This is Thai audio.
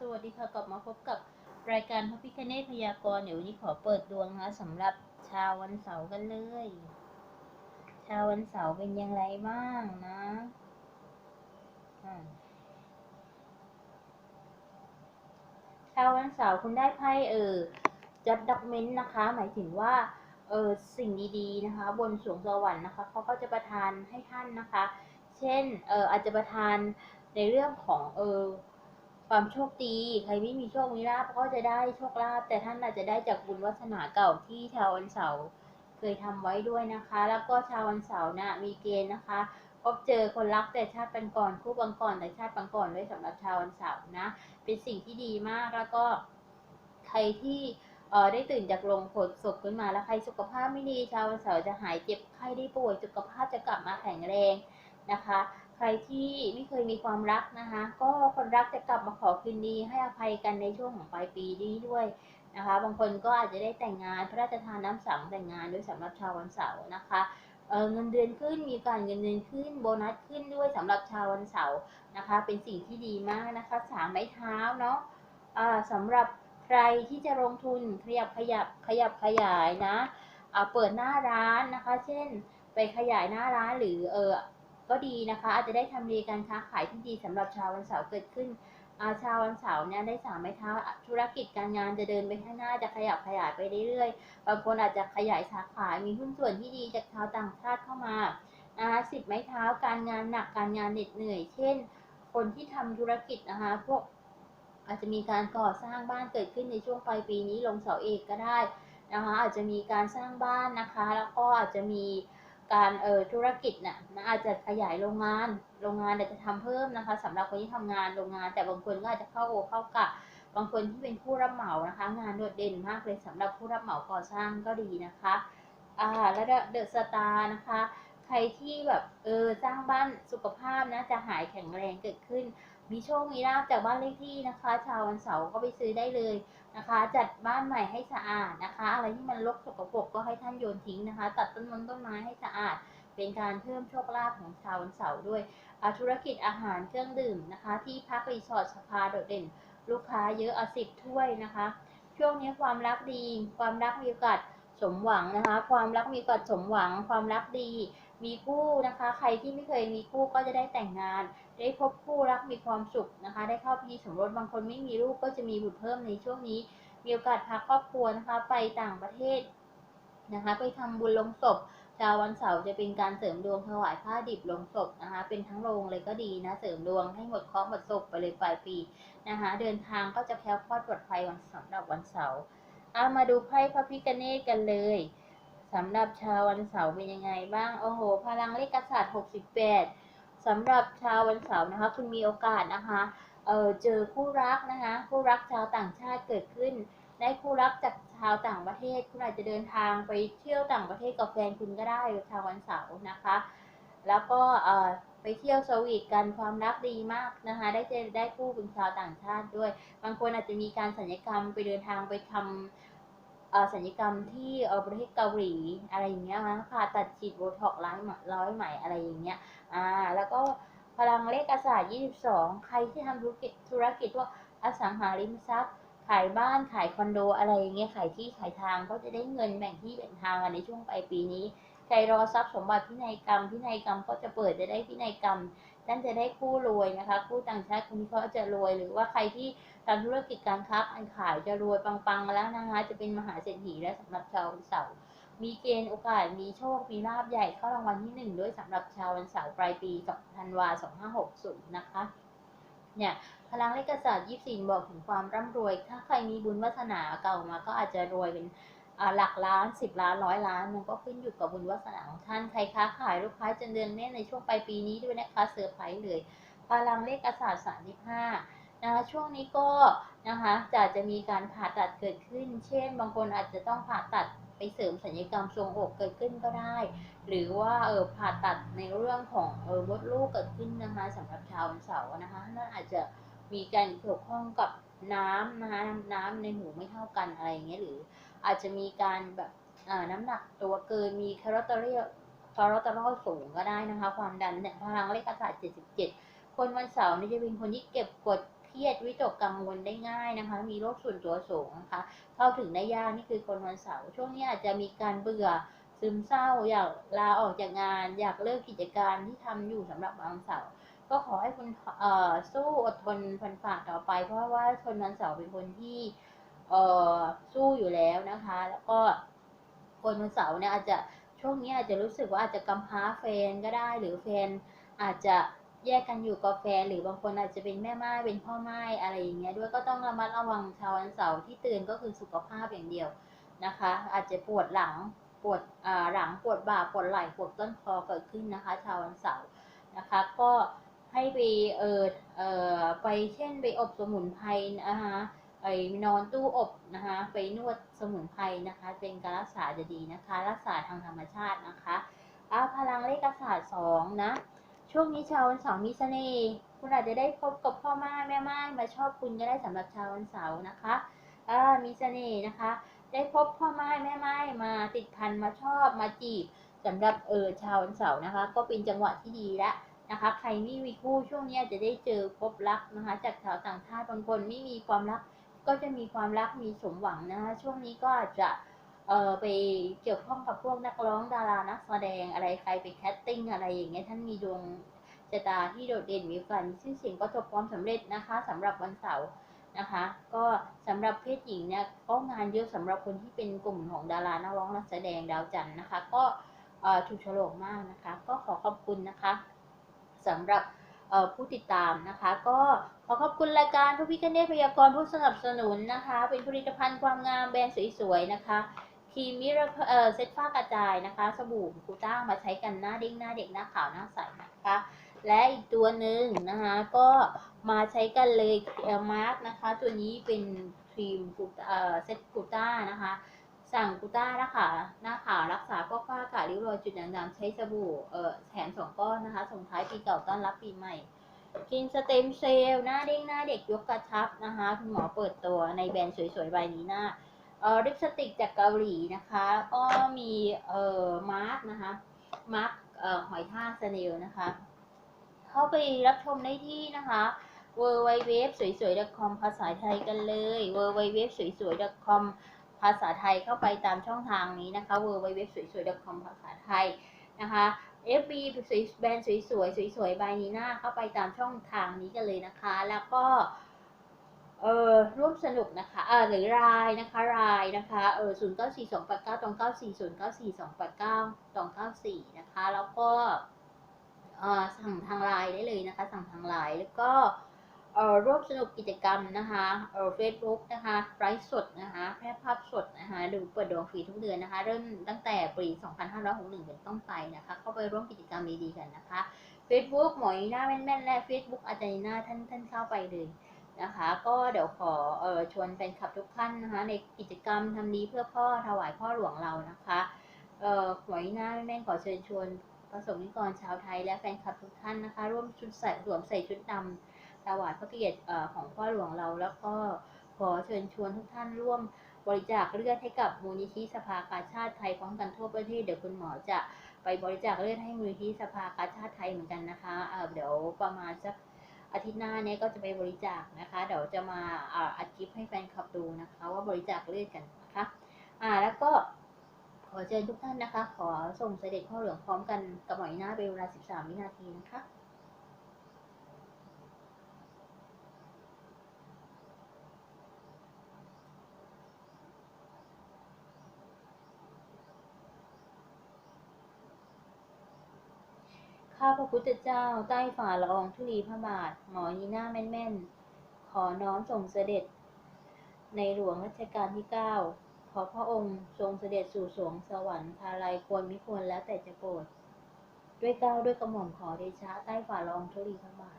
สวัสดีค่ะกลับมาพบกับรายการพระพิคเนตพยากรณ์เดี๋ยววันนี้ขอเปิดดวงนะสำหรับชาววันเสาร์กันเลย ชาววันเสาร์เป็นอย่างไรบ้างนะชาววันเสาร์คุณได้ไพ่เออจัดด็อกเมนต์นะคะ หมายถึงว่าเออสิ่งดีๆนะคะ บนสวงสวรรค์นะคะเขาก็จะประทานให้ท่านนะคะ เช่นเอออาจจะประทานในเรื่องของเออ ความโชคดี ใครไม่มีโชคมีลาภก็จะได้โชคลาภแต่ท่านอาจจะได้จากบุญวาสนาเก่าที่ชาววันเสาร์เคยทำไว้ด้วยนะคะ แล้วก็ชาววันเสาร์น่ะมีเกณฑ์นะคะ พบเจอคนรักแต่ชาติปันก่อนคู่บังก่อนแต่ชาติปังก่อนด้วยสำหรับชาววันเสาร์นะ เป็นสิ่งที่ดีมากแล้วก็ ใครที่เอ่อได้ตื่นจากโรงผลศพขึ้นมาแล้วใครสุขภาพไม่ดีชาววันเสาร์จะหายเจ็บไข้ได้ป่วยสุขภาพจะกลับมาแข็งแรง นะคะ ใครที่ไม่เคยมีความรักนะคะ ก็คนรักจะกลับมาขอคืนดีให้อภัยกันในช่วงของปลายปีนี้ด้วยนะคะ บางคนก็อาจจะได้แต่งงานพระราชทานน้ำสังแต่งงานด้วยสำหรับชาววันเสาร์นะคะเเงินเดือนขึ้นมีการเงินเดือนขึ้นโบนัสขึ้นด้วยสำหรับชาววันเสาร์นะคะ เป็นสิ่งที่ดีมากนะคะสามไม้เท้าเนาะอ่าสำหรับใครที่จะลงทุนขยับขยับขยับขยายนะเปิดหน้าร้านนะคะ เช่น ไปขยายหน้าร้านหรือเออ ก็ดีนะคะ อาจจะได้ทำเลการค้าขายที่ดีสำหรับชาววันเสาร์เกิดขึ้นอาชาววันเสาร์เนี่ยได้สามไม้เท้าธุรกิจการงานจะเดินไปข้างหน้าจะขยับขยายไปเรื่อยๆบางคนอาจจะขยายสาขา มีหุ้นส่วนที่ดีจากชาวต่างชาติเข้ามานะคะสิบไม้เท้าการงานหนักการงานเหน็ดเหนื่อย เช่น คนที่ทำธุรกิจนะคะพวกอาจจะมีการก่อสร้างบ้านเกิดขึ้นในช่วงปลายปีนี้ลงเสาเอกก็ได้นะคะอาจจะมีการสร้างบ้านนะคะ แล้วก็อาจจะมี การเออธุรกิจน่ะนะอาจจะขยายโรงงาน โรงงานอาจจะทำเพิ่มนะคะสำหรับคนที่ทำงานโรงงาน แต่บางคนก็อาจจะเข้าโอเข้ากะบางคนที่เป็นผู้รับเหมานะคะ งานโดดเด่นมากเลยสำหรับผู้รับเหมาก่อสร้างก็ดีนะคะอ่าแล้วเดอะสตาร์นะคะ ใครที่แบบเออสร้างบ้านสุขภาพนะจะหายแข็งแรงเกิดขึ้น มีโชค มีลาภจากบ้านเลขที่นะคะ ชาววันเสาร์ก็ไปซื้อได้เลยนะคะ จัดบ้านใหม่ให้สะอาดนะคะ อะไรที่มันรกสกปรกก็ให้ท่านโยนทิ้งนะคะ ตัดต้นมนต้นไม้ให้สะอาด เป็นการเพิ่มโชคลาภของชาววันเสาร์ด้วยอ่าธุรกิจอาหารเครื่องดื่มนะคะ ที่พักรีสอร์ทสภาโดดเด่น ลูกค้าเยอะเอาสิบถ้วยนะคะ ช่วงนี้ความรักดี ความรักมีโอกาสสมหวังนะคะ ความรักมีโอกาสสมหวัง ความรักดี มีคู่นะคะ ใครที่ไม่เคยมีคู่ก็จะได้แต่งงาน ได้พบคู่รักมีความสุขนะคะ ได้เข้าพิธีสมรสบางคนไม่มีลูกก็จะมีบุตรเพิ่มในช่วงนี้ มีโอกาสพาครอบครัวนะคะ ไปต่างประเทศนะคะ ไปทำบุญลงศพชาววันเสาร์จะเป็นการเสริมดวงถวายผ้าดิบลงศพนะคะ เป็นทั้งโรงเลยก็ดีนะ เสริมดวงให้หมดเคราะห์หมดศพไปเลยปลายปีนะคะ เดินทางก็จะแคล้วคลอดปลอดภัยวันสำหรับวันเสาร์เอามาดูไพ่พระพิกเนตกันเลย สำหรับชาววันเสาร์เป็นยังไงบ้าง โอ้โห พลังเลขกษัตริย์68สำหรับชาววันเสาร์นะคะ คุณมีโอกาสนะคะ เออเจอคู่รักนะคะ คู่รักชาวต่างชาติเกิดขึ้น ได้คู่รักจากชาวต่างประเทศ คุณอาจจะเดินทางไปเที่ยวต่างประเทศกับแฟนคุณก็ได้ชาววันเสาร์นะคะ แล้วก็เออไปเที่ยวสวีทกันความรักดีมากนะคะ ได้เจอได้คู่เป็นชาวต่างชาติด้วย บางคนอาจจะมีการสัญญกรรมไปเดินทางไปทำ เออสัญญกรรมที่เออประเทศเกาหลีอะไรอย่างเงี้ยนะผ่าตัดฉีดโบท็อกซ์ร้อยร้อยไหมอะไรอย่างเงี้ยอ่าแล้วก็พลังเลขกษัตริย์22 ใครที่ทำธุรกิจธุรกิจพวกอสังหาริมทรัพย์ ขายบ้านขายคอนโดอะไรอย่างเงี้ยขายที่ขายทางก็จะได้เงินแบ่งที่แบ่งทางกันในช่วงปลายปีนี้ใครรอทรัพย์สมบัติพินัยกรรมพินัยกรรมก็จะเปิดจะได้พินัยกรรมท่านจะได้คู่รวยนะคะ คู่ต่างชาติคนนี้เขาจะรวยหรือว่าใครที่ ทำธุรกิจการค้าการขายจะรวยปังๆแล้วนะคะ จะเป็นมหาเศรษฐีและสำหรับชาววันเสาร์มีเกณฑ์โอกาสมีโชค มีลาบใหญ่เข้ารางวัลที่หนึ่งด้วยสำหรับชาววันเสาร์ปลายปี2ธันวา2560 นะคะ เนี่ยพลังเลขกษัตร์ยี่สิบบอกถึงความร่ำรวย ถ้าใครมีบุญวาสนาเก่ามาก็อาจจะรวยเป็นหลักล้านสิบล้านร้อยล้านมันก็ขึ้นอยู่กับบุญวาสนาของท่านใครค้าขายลูกค้าจะเดือนแน่นในช่วงปลายปีนี้ด้วยนะคะเซอร์ไพรส์เลยพลังเลขกษัตร์สามสิบห้า นะคะช่วงนี้ก็นะคะจะจะมีการผ่าตัดเกิดขึ้น เช่น บางคนอาจจะต้องผ่าตัดไปเสริมศัลยกรรมทรวงอกเกิดขึ้นก็ได้ หรือว่าเออผ่าตัดในเรื่องของเออมดลูกเกิดขึ้นนะคะสำหรับชาววันเสาร์นะคะนั่นอาจจะมีการเกี่ยวข้องกับน้ำนะคะน้ำในหูไม่เท่ากันอะไรอย่างเงี้ยหรืออาจจะมีการแบบอ่าน้ำหนักตัวเกินมีคาร์โบไฮเดรตคาร์โบไฮเดรตสูงก็ได้นะคะ ความดันเนี่ยพลังเลขศาสตร์77 คนวันเสาร์นี่จะเป็นคนที่เก็บกด รียดวิตกกังวลได้ง่ายนะคะ มีโรคส่วนตัวสูงนะคะ เข้าถึงได้ยากนี่คือคนวันเสาร์ช่วงนี้อาจจะมีการเบื่อซึมเศร้า อยากลาออกจากงาน อยากเลิกกิจการที่ทำอยู่สำหรับวันเสาร์ก็ขอให้คุณเอ่อสู้อดทนฟันฝ่าต่อไป เพราะว่าคนวันเสาร์เป็นคนที่เอ่อสู้อยู่แล้วนะคะ แล้วก็คนวันเสาร์เนี่ยอาจจะช่วงนี้อาจจะรู้สึกว่าอาจจะกำพร้าแฟนก็ได้หรือแฟนอาจจะ แยกกันอยู่กับแฟนหรือบางคนอาจจะเป็นแม่ไม้เป็นพ่อไม้อะไรอย่างเงี้ยด้วยก็ต้องระมัดระวังชาววันเสาร์ที่ตือนก็คือสุขภาพอย่างเดียวนะคะ อาจจะปวดหลังปวดอ่าหลังปวดบ่าปวดไหล่ปวดต้นคอเกิดขึ้นนะคะ ชาววันเสาร์นะคะ ก็ให้ไปเออเออไปเช่นไปอบสมุนไพรนะคะไปนอนตู้อบนะคะไปนวดสมุนไพรนะคะ เป็นการรักษาจะดีนะคะ รักษาทางธรรมชาตินะคะอาพลังเลขศาสตร์สองนะ ช่วงนี้ชาววันเสาร์มีเสน่ห์คุณอาจจะได้พบกับพ่อไม้แม่ไม้มาชอบคุณก็ได้สำหรับชาววันเสาร์นะคะอ่ามีเสน่ห์นะคะ ได้พบพ่อไม้แม่ไม้มาติดพันมาชอบมาจีบสำหรับเออชาววันเสาร์นะคะ ก็เป็นจังหวะที่ดีแล้วนะคะ ใครไม่มีคู่ช่วงนี้จจะได้เจอพบรักนะคะ จากชาวต่างชาติบางคนไม่มีความรัก ก็จะมีความรักมีสมหวังนะคะ ช่วงนี้ก็อาจจะ เออไปเกี่ยวข้องกับพวกนักร้องดารานักแสดงอะไรใครไปแคสติ้งอะไรอย่างเงี้ยท่านมีดวงชะตาที่โดดเด่นมีการชื่อเสียงประสบความสำเร็จนะคะสำหรับวันเสาร์นะคะ ก็สำหรับเพศหญิงเนี่ยก็งานเยอะสำหรับคนที่เป็นกลุ่มของดารานักร้องนักแสดงดาวจันทร์นะคะ ก็เออถูกฉลกมากนะคะ ก็ขอขอบคุณนะคะสำหรับเอ่อผู้ติดตามนะคะ ก็ขอขอบคุณรายการพระพิคเนตพยากรผู้สนับสนุนนะคะ เป็นผลิตภัณฑ์ความงามแบรนด์สวยๆนะคะ ครีมมิราเออเซตฝ้ากระจายนะคะ สบู่กูต้ามาใช้กันหน้าเด้งหน้าเด็กหน้าขาวหน้าใสนะคะ และอีกตัวหนึ่งนะคะก็มาใช้กันเลยเอลมาร์กนะคะ ตัวนี้เป็นครีมกูเออเซตกูต้านะคะ สั่งกูต้านะคะหน้าขาวรักษาพวกฝ้ากระริ้วรอยจุดด่างๆใช้สบู่เอ่อแถมสองก้อนนะคะส่งท้ายปีเก่าต้อนรับปีใหม่กินสเต็มเซลล์หน้าเด้งหน้าเด็กยกกระชับนะคะ คุณหมอเปิดตัวในแบรนด์สวยๆใบนี้หน้า ลิปสติกจากเกาหลีนะคะ ก็มีเอ่อมาร์กนะคะ มาร์กเอ่อหอยทากสเนลนะคะ เข้าไปรับชมได้ที่นะคะ w w w สวยสวย .com ภาษาไทยกันเลย w w w สวยสวย .com ภาษาไทยเข้าไปตามช่องทางนี้นะคะ w w w สวยสวย .com ภาษาไทยนะคะ FB สวยแบรนด์สวยสวยสวยสวยๆบายนีน่าเข้าไปตามช่องทางนี้กันเลยนะคะ แล้วก็ เออร่วมสนุกนะคะเออหรือรายนะคะรายนะคะเออศูนย์เก้าสี่สองแปดเก้าตองเก้าสี่ศูนย์เก้าสี่สองแปดเก้าตองเก้าสี่นะคะ แล้วก็เออสั่งทางไลน์ได้เลยนะคะ สั่งทางไลน์แล้วก็เออร่วมสนุกกิจกรรมนะคะเออเฟซบุ๊กนะคะไลฟ์สดนะคะแพร่ภาพสดนะคะดูเปิดดวงฟรีทุกเดือนนะคะ เริ่มตั้งแต่ปี2561เป็นต้นไปนะคะ เข้าไปร่วมกิจกรรมดีๆกันนะคะ Facebook หมอยหน้าแม่นๆและ Facebook อาจารย์หน้าท่านท่านเข้าไปเลย นะคะ ก็เดี๋ยวขอเออชวนแฟนคลับทุกท่านนะคะ ในกิจกรรมทำดีเพื่อพ่อถวายพ่อหลวงเรานะคะเอ่อหวยหน้าแม่ขอเชิญชวนประสงค์นิกรชาวไทยและแฟนคลับทุกท่านนะคะ ร่วมชุดใส่สวมใส่ชุดดำถวายพระเกียรติเออของพ่อหลวงเรา แล้วก็ขอเชิญชวนทุกท่านร่วมบริจาคเลือดให้กับมูลนิธิสภากาชาติไทยพร้อมกันทั่วประเทศเดี๋ยวคุณหมอจะไปบริจาคเลือดให้มูลนิธิสภากาชาติไทยเหมือนกันนะคะเออเดี๋ยวประมาณสัก อาทิตย์หน้าเนี่ยก็จะไปบริจาคนะคะ เดี๋ยวจะมาอ่าอัดคลิปให้แฟนคลับดูนะคะ ว่าบริจาคเลือดกันนะคะ อ่าแล้วก็ขอเชิญทุกท่านนะคะ ขอส่งเสด็จพ่อหลวงพร้อมกันกับหมอยหน้าเป็นเวลา 13 วินาทีนะคะ ข้าพระพุทธเจ้าใต้ฝ่าละอองธุลีพระบาท หมอนีหน้าแม่นๆ ขอน้อมส่งเสด็จ ในหลวงรัชกาลที่ 9 ขอพระองค์ทรงเสด็จสู่สวงสวรรค์ภาลัยควรมิควรแล้วแต่จะโปรด ด้วยเกล้าด้วยกระหม่อมขอเดชะใต้ฝ่าละอองธุลีพระบาท